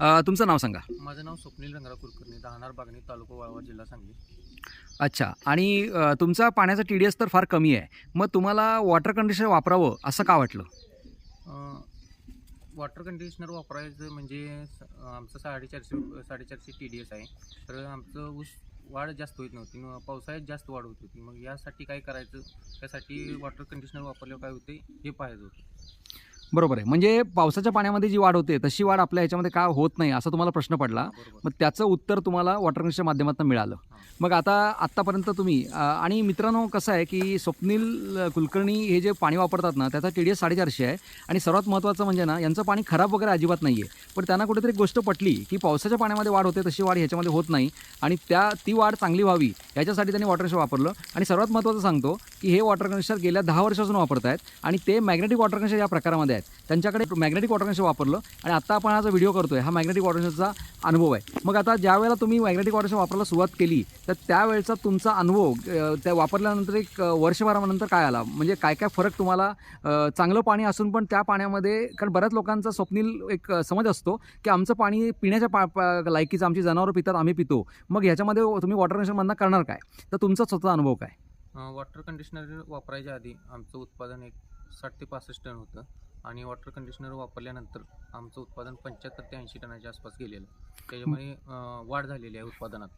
अ, तुमचं नाव सांगा. माझं नाव स्वप्नील रंगराव कुलकर्णी राहणार बागणी तालुका वाळवा जिल्हा सांगली. अच्छा. आणि अ, तुमचा पाण्याचा टी डी एस तर फार कमी आहे. मग तुम्हाला वॉटर कंडिशनर वापरावं असं का वाटलं? अं, वॉटर कंडिशनर वापरायचं म्हणजे स- आमचं साडेचारशे साडेचारशे टी डी एस आहे. तर आमचं ऊस वाढ जास्त होत नव्हती. मग पावसाळ्यात जास्त वाढ होत होती. मग यासाठी काय करायचं? त्यासाठी वॉटर कंडिशनर वापरल्यावर काय होते हे पाहायचं होतं. बरोबर आहे. म्हणजे पावसाच्या पाण्यामध्ये जी वाढ होते तशी वाढ आपल्या ह्याच्यामध्ये का होत नाही असा तुम्हाला प्रश्न पडला. मग त्याचं उत्तर तुम्हाला वॉटर कंडिशनच्या माध्यमातून मिळालं. मग आता आत्तापर्यंत तुम्ही आणि मित्रांनो कसं आहे की स्वप्नील कुलकर्णी हे जे पाणी वापरतात ना त्याचा टी डी एस साडेचारशे आहे. आणि सर्वात महत्त्वाचं म्हणजे ना यांचं पाणी खराब वगैरे अजिबात नाही आहे पण त्यांना कुठेतरी गोष्ट पटली की पावसाच्या पाण्यामध्ये वाढ होते तशी वाढ ह्याच्यामध्ये होत नाही. आणि त्या ती वाढ चांगली व्हावी याच्यासाठी त्यांनी वॉटर कंडिशनर वापरलं. आणि सर्वात महत्त्वाचं सांगतो की हे वॉटर कंडिशनर गेल्या दहा वर्षापासून वापरत आहेत आणि ते मॅग्नेटिक वॉटर कंडिशनर या प्रकारामध्ये आहेत. त्यांच्याकडे मॅग्नेटिक वॉटर कंडिशनर वापरलं आणि आता आपण हा जो व्हिडिओ करतो आहे हा मॅग्नेटिक वॉटर कंडिशनरचा अनुभव आहे. मग आता ज्या वेळेला तुम्ही मॅग्नेटिक वॉटर कंडिशनर वापरायला सुरुवात केली तर त्यावेळेचा तुमचा अनुभव त्या वापरल्यानंतर एक वर्षभरानंतर काय आला? म्हणजे काय काय फरक तुम्हाला चांगलं पाणी असून पण त्या पाण्यामध्ये कारण बऱ्याच लोकांचा स्वप्नील एक समज असतो की आमचं पाणी पिण्याच्या पा पा- लायकीचं आमची जनावरं पितात आम्ही पितो. मग ह्याच्यामध्ये तुम्ही वॉटर कंडिशनरमधनं करणार काय? तर तुमचा स्वतःचा अनुभव काय? वॉटर कंडिशनर वापरायच्या आधी आमचं उत्पादन एक साठ ते पासष्ट टन होतं. आणि वॉटर कंडिशनर वापरल्यानंतर आमचं उत्पादन पंच्याहत्तर ते ऐंशी टनाच्या आसपास गेलेलं. त्याच्यामुळे वाढ झालेली आहे उत्पादनात.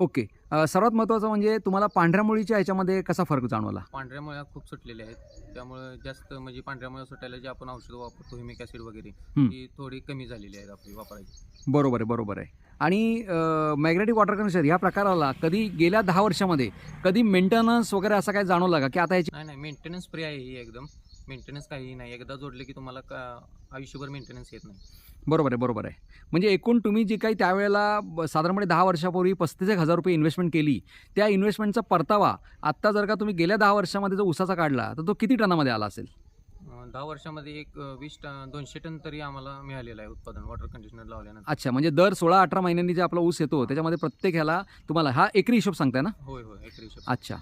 ओके. सर्वात महत्त्वाचं म्हणजे तुम्हाला पांढऱ्या मुळीच्या ह्याच्यामध्ये कसा फरक जाणवला? पांढऱ्या मुळ्या खूप सुटलेल्या आहेत. त्यामुळे जास्त म्हणजे पांढऱ्या मुळ्या सुटायला जे आपण औषधं वापरतो हिमिक ॲसिड वगैरे. ती थोडी कमी झालेली आहेत आपली वापरायची. बरोबर आहे बरोबर आहे. आणि मॅग्नेटिक वॉटर कंडिशनर ह्या प्रकाराला कधी गेल्या दहा वर्षामध्ये कधी मेंटेनन्स वगैरे असं काय जाणवलं का? की आता याची नाही नाही मेंटेनन्स फ्री आहे ही एकदम. मेंटेनन्स काहीही नाही. एकदा जोडले की तुम्हाला का आयुष्यभर मेंटेनन्स येत नाही. बरोबर आहे बरोबर आहे. म्हणजे एकूण तुम्ही जी काही त्यावेळेला साधारणपणे दहा वर्षापूर्वी पस्तीस एक हजार रुपये इन्व्हेस्टमेंट केली त्या इन्व्हेस्टमेंटचा परतावा आत्ता जर का तुम्ही गेल्या दहा वर्षामध्ये जो उसाचा काढला तर तो किती टनामध्ये आला असेल? दहा वर्षामध्ये एक अं, वीस टन दोनशे टन तरी आम्हाला मिळालेलं आहे उत्पादन वॉटर कंडिशनर लावल्यानंतर. अच्छा म्हणजे दर सोळा अठरा महिन्यांनी जे आपला ऊस येतो त्याच्यामध्ये प्रत्येक ह्याला तुम्हाला हा एकरी हिशोब सांगताय ना? होय होय एकरी हिशोब. अच्छा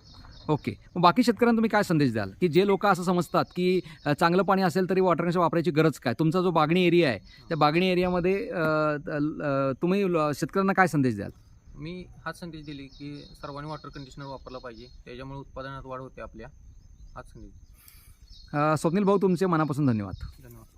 ओके. मग बाकी शेतकऱ्यांना तुम्ही काय संदेश द्याल? की जे लोक असं समजतात की अ, चांगलं पाणी असेल तरी वॉटर कंडिशनर वापरायची गरज काय? तुमचा जो बागणी एरिया आहे त्या बागणी एरियामध्ये अ, अ, तुम्ही ल- शेतकऱ्यांना काय संदेश द्याल? मी हाच संदेश दिली की सर्वांनी वॉटर कंडिशनर वापरला पाहिजे. त्याच्यामुळे उत्पादनात वाढ होते आपल्या. हाच संदेश. स्वप्नील भाऊ तुमचे मनापासून धन्यवाद. धन्यवाद.